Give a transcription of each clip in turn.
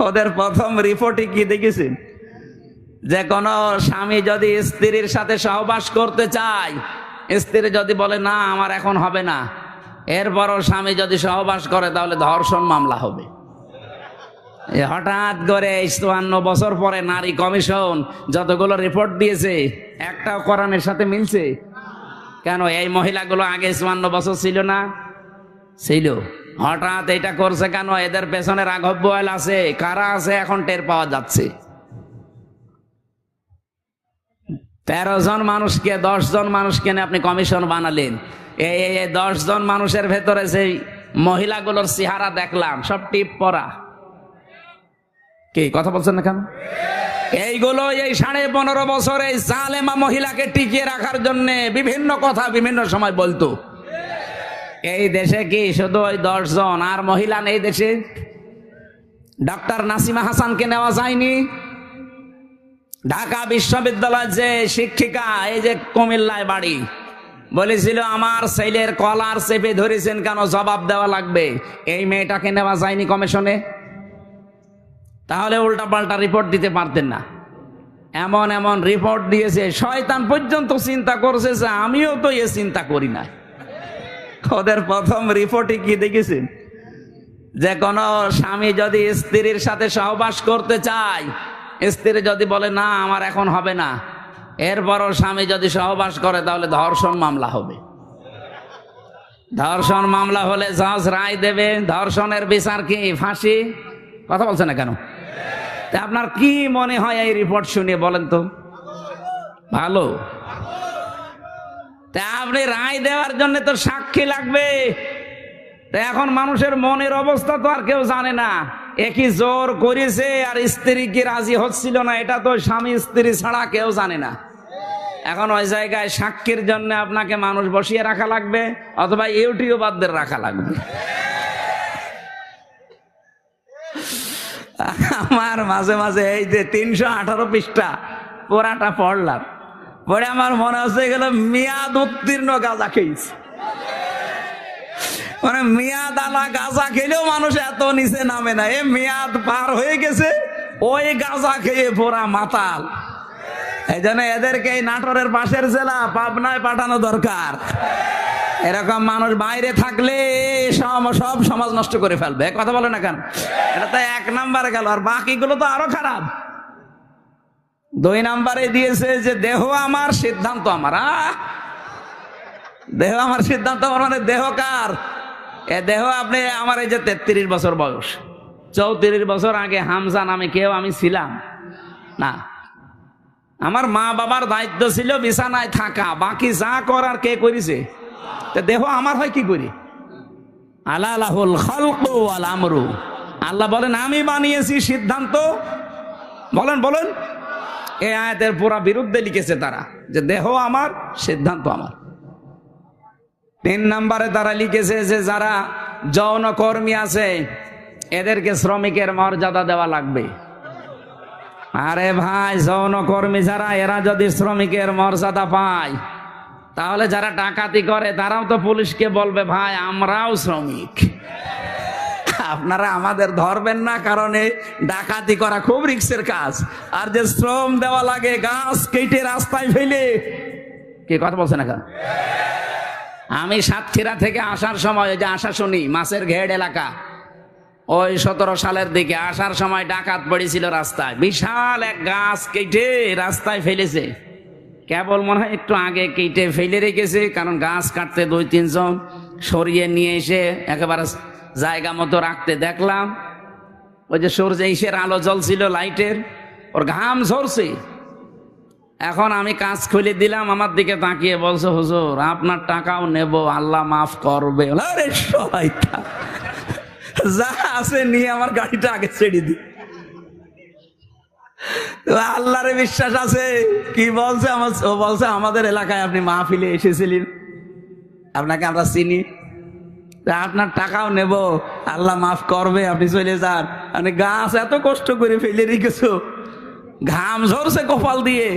ওদের প্রথম রিপোর্টে কি দেখেছেন যে কোন স্বামী যদি স্ত্রীর সাথে সহবাস করতে চায়, স্ত্রী যদি বলে, না, আমার এখন হবে না। এরপরও স্বামী যদি সহবাস করে, তাহলে ধর্ষণ মামলা হবে। হঠাৎ করে চুয়ান্ন বছর পরে নারী কমিশন যতগুলো রিপোর্ট দিয়েছে, একটাও কোরআনের সাথে মিলছে? কেন, এই মহিলাগুলো আগে চুয়ান্ন বছর ছিল না? ছিল। হঠাৎ এটা করছে কেন? এদের পেছনে রাঘব আছে। কারা আছে? এখন টের পাওয়া যাচ্ছে। তেরো জন মানুষকে, দশ জন মানুষকে আপনি কমিশন বানালেন। এই দশ জন মানুষের ভেতরে সেই মহিলাগুলোর চেহারা দেখলাম, সব টিপ পরা। কি, কথা বলছেন না কেন? এইগুলো এই সাড়ে পনেরো বছর জালেমা মহিলাকে টিকিয়ে রাখার জন্য বিভিন্ন কথা বিভিন্ন সময় বলতো। এই দেশে কি শুধু ওই দশ জন আর মহিলা নেই দেশে? ডক্টর নাসিমা হাসানকে নেওয়া যায়নি? ঢাকা বিশ্ববিদ্যালয়ের যে শিক্ষিকা, এই যে কুমিল্লায় বাড়ি, বলেছিল, আমার ছেলের কলার চেপে ধরেছেন কেন? জবাব দেওয়া লাগবে। এই মেয়েটাকে নেওয়া যায়নি কমিশনে। তাহলে উল্টা পাল্টা রিপোর্ট দিতে পারতেন না। এমন এমন রিপোর্ট দিয়েছে, শয়তান পর্যন্ত চিন্তা করছে যে আমিও তো এ চিন্তা করি না। ওদের প্রথম রিপোর্টে কি দেখেছেন যে কোন স্বামী যদি স্ত্রীর সাথে সহবাস করতে চায়, স্ত্রী যদি বলে, না, আমার এখন হবে না। এরপরও স্বামী যদি সহবাস করে, তাহলে ধর্ষণ মামলা হবে। ধর্ষণ মামলা হলে জজ রায় দেবে। ধর্ষণের বিচার কি? ফাঁসি? কথা বলছে না কেন? আপনার কি মনে হয় এই রিপোর্ট শুনে বলেন তো? ভালো? তা আপনি রায় দেওয়ার জন্য তো সাক্ষী লাগবে। এখন মানুষের মনের অবস্থা তো আর কেউ জানে না। একই জোর করেছে আর স্ত্রী কি রাজি হচ্ছিল না, এটা তো স্বামী স্ত্রী ছাড়া কেউ জানে না। এখন ওই জায়গায় সাক্ষীর জন্য আপনাকে মানুষ বসিয়ে রাখা লাগবে, অথবা ইউটিউবারদের রাখা লাগবে। আমার মাঝে মাঝে এই যে তিনশো আঠারো পৃষ্ঠা পোড়াটা পড়লাম। পরে আমার মনে হচ্ছে গেল মেয়াদ উত্তীর্ণ গাঁজা খেয়েছি। মানে মেয়াদ আলা গাঁজা খেলেও মানুষ এত নিচে নামে না। এ মেয়াদ পার হয়ে গেছে, ওই গাঁজা খেয়ে পোড়া মাতাল। এই জন্য এদেরকে এই নাটোরের পাশের জেলা পাবনায় পাঠানো দরকার। এরকম মানুষ বাইরে থাকলে সব সব সমাজ নষ্ট করে ফেলবে। কথা বলে না কেন? এটা তো এক নাম্বার গেল, আর বাকিগুলো তো আরও খারাপ। দুই নাম্বারে দিয়েছে যে, দেহ আমার, সিদ্ধান্ত আমার! দেহ আমার, সিদ্ধান্ত আমার মানে দেহ কার? এ দেহ আপনি, আমার এই যে তেত্রিশ বছর বয়স। চৌত্রিশ বছর আগে হামজা নামে কেউ আমি ছিলাম। না। আমার মা বাবার দায়িত্ব ছিল বিছানায় থাকা, বাকি যা করার কে করেছে? দেহ আমার হয় কি করি? আলাহুল খলকু আল আমরু। আল্লাহ বলেন, আমি বানিয়েছি সিদ্ধান্ত। বলেন বলেন। এই আয়াতের পুরা বিরুদ্ধে লিখেছে তারা যে দেহ আমার, সিদ্ধান্ত আমার। তিন নম্বরে তারা লিখেছে যে যারা যৌন কর্মী আছে, এদেরকে শ্রমিকের মর্যাদা দেওয়া লাগবে। আরে ভাই যৌন কর্মী যারা, এরা যদি শ্রমিকের মর্যাদা পায়, তাহলে যারা ডাকাতি করে, তারাও তো পুলিশকে বলবে, ভাই, আমরাও শ্রমিক। আপনারা আমাদের ধরবেন না, কারণে ডাকাতি করা খুব রিক্সের কাজ। আর যে শ্রম দেওয়া লাগে, গাছ কেটে রাস্তায় ফেলে। কে কথা বলছে না আমি সাতক্ষীরা থেকে আসার সময় যে আশা শুনি, মাছের ঘেড এলাকা। ওই সতেরো সালের দিকে আসার সময় ডাকাত পড়েছিল রাস্তায়। বিশাল এক গাছ কেটে রাস্তায় ফেলেছে। কেবল মনে হয় একটু আগে কেটে ফেলে রেখেছে, কারণ গাছ কাটতে দুই, তিনজন সরিয়ে নিয়ে এসে একেবারে জায়গা মতো রাখতে দেখলাম। ওই যে সূর্য ইসের আলো জ্বলছিল লাইটের, ওর ঘাম ঝরছে। এখন আমি কাজ খুলে দিলাম, আমার দিকে তাকিয়ে বলছে, হুজুর, আপনার টাকাও নেব, আল্লাহ মাফ করবে। শয়তান। যা আছে নিয়ে আমার গাড়িটা আগে ছেড়ে দি। আল্লাহরে বিশ্বাস আছে। কি বলছে আমার ও বলছে, আমাদের এলাকায় আপনি মাহফিলে এসেছিলেন। আপনাকে আমরা চিনি। আপনার টাকাও নেব। আল্লাহ মাফ করবে, আপনি চলে যান। মানে গাছ এত কষ্ট করে ফেলে রেখেছো। ঘাম ঝরছে কপাল দিয়ে।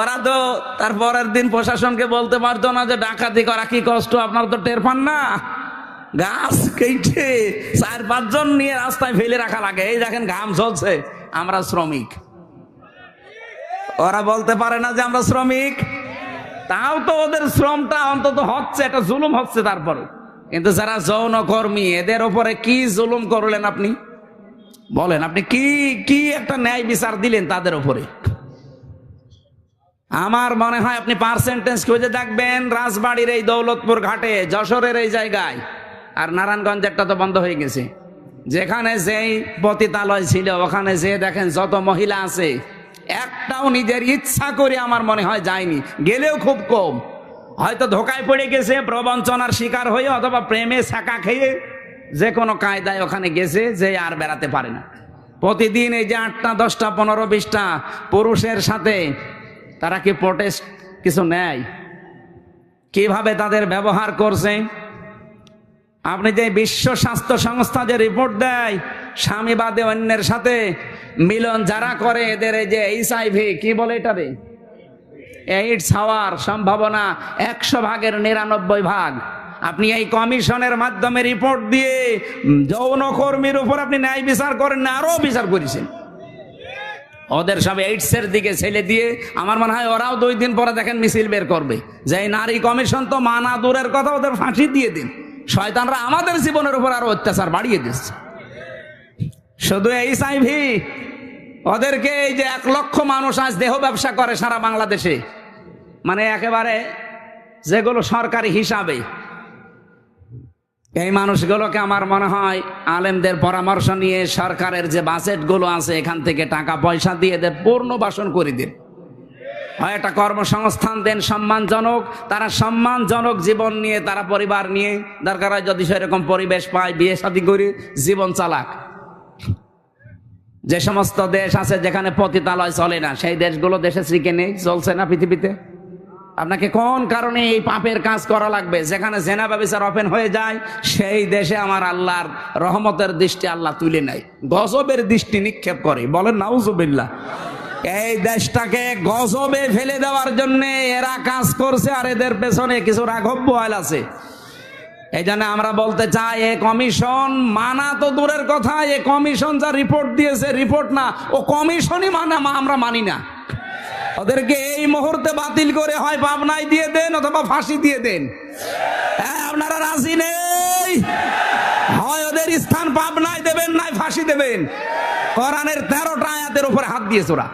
ওরা তো তার পরের দিন প্রশাসনকে বলতে পারতো না যে ডাকাতি করা কি কষ্ট, আপনার তো টের পান না। গাছ কেটে চার পাঁচজন নিয়ে রাস্তায় ফেলে রাখা লাগে। এই দেখেন ঘাম ঝরছে, আমরা শ্রমিক। ওরা বলতে পারে না যে আমরা শ্রমিক। তাও তো ওদের শ্রমটা অন্তত হচ্ছে এটা জুলুম হচ্ছে তারপর। কিন্তু যারা যৌন কর্মী এদের ওপরে কি জুলুম করলেন আপনি? বলেন, আপনি কি কি একটা ন্যায় বিচার দিলেন তাদের উপরে? আমার মনে হয় আপনি পার্সেন্টেজ খুঁজে দেখবেন, রাজবাড়ির এই দৌলতপুর ঘাটে, যশোরের এই জায়গায়, আর নারায়ণগঞ্জেরটা তো বন্ধ হয়ে গেছে। যেখানে যেই পতিতালয় ছিল, ওখানে যে দেখেন যত মহিলা আছে, একটাও নিজের ইচ্ছা করে আমার মনে হয় যায়নি। গেলেও খুব কম। হয়তো ধোকায় পড়ে গেছে, প্রবঞ্চনার শিকার হয়ে অথবা প্রেমে ছাকা খেয়ে যে কোনো কায়দায় ওখানে গেছে যে আর বেড়াতে পারে না। প্রতিদিন এই যে আটটা, দশটা, পনেরো, বিশটা পুরুষের সাথে তারা কি প্রোটেস্ট কিছু নেয়? কীভাবে তাদের ব্যবহার করছে? আপনি যে বিশ্ব স্বাস্থ্য সংস্থা যে রিপোর্ট দেয় স্বামী বাদে অন্যের সাথে মিলন যারা করে, এদের এই যে এইচআইভি কি বলে এটা এইডস হওয়ার সম্ভাবনা একশো ভাগের নিরানব্বই ভাগ। আপনি এই কমিশনের মাধ্যমে রিপোর্ট দিয়ে যৌনকর্মীর উপর আপনি ন্যায় বিচার করেন না আরও বিচার করেছেন। ওদের সব এইডসের দিকে ছেলে দিয়ে আমার মনে হয় ওরাও দুই দিন পরে দেখেন মিছিল বের করবে। যে নারী কমিশন তো মানা দূরের কথা ওদের ফাঁসি দিয়ে দিন। শয়তানরা আমাদের জীবনের উপর আরও অত্যাচার বাড়িয়ে দিচ্ছে। শুধু এই সাইভি ওদেরকে এই যে এক লক্ষ মানুষ আজ দেহ ব্যবসা করে সারা বাংলাদেশে মানে একেবারে যেগুলো সরকারি হিসাবে। এই মানুষগুলোকে আমার মনে হয় আলেমদের পরামর্শ নিয়ে সরকারের যে বাজেটগুলো আছে, এখান থেকে টাকা পয়সা দিয়ে এদের পূর্ণবাসন করে দিন। হয় একটা কর্মসংস্থান দেন, সম্মানজনক, তারা সম্মানজনক জীবন নিয়ে, তারা পরিবার নিয়ে, দরকার হয় যদি সেরকম পরিবেশ পায়, বিয়ে শাদী করে জীবন চালাক। যে সমস্ত দেশ আছে যেখানে পতিতালয় চলে না, সেই দেশগুলো দেশে শ্রীকে নেই, চলছে না পৃথিবীতে? আপনাকে কোন কারণে এই পাপের কাজ করা লাগবে? যেখানে জেনা ব্যবচার ওপেন হয়ে যায়, সেই দেশে আমার আল্লাহর রহমতের দৃষ্টি আল্লাহ তুলে নেয়। গজবের দৃষ্টি নিক্ষেপ করে। বলেন, নাউজুবিল্লাহ। এই দেশটাকে গজবে ফেলে দেওয়ার জন্য এরা কাজ করছে আর এদের পেছনে কিছু রাঘব আছে। এই জন্য আমরা বলতে চাই, এ কমিশন মানা তো দূরের কথা, এ কমিশন যা রিপোর্ট দিয়েছে রিপোর্ট না, ও কমিশনই মানা আমরা মানি না। ওদেরকে এই মুহূর্তে বাতিল করে হয়, পাবনায় দিয়ে দেন অথবা ফাঁসি দিয়ে দেন। হ্যাঁ আপনারা রাজি নেই? হয় ওদের স্থান পাবনায় দেবেন, নাই ফাঁসি দেবেন। কোরআনের তেরোটা আয়াতের উপরে হাত দিয়েছে ওরা।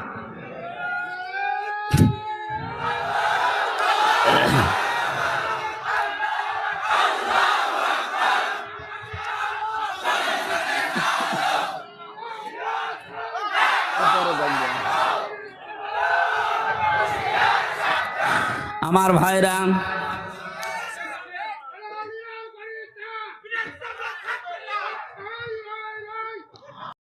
আমার ভাইরা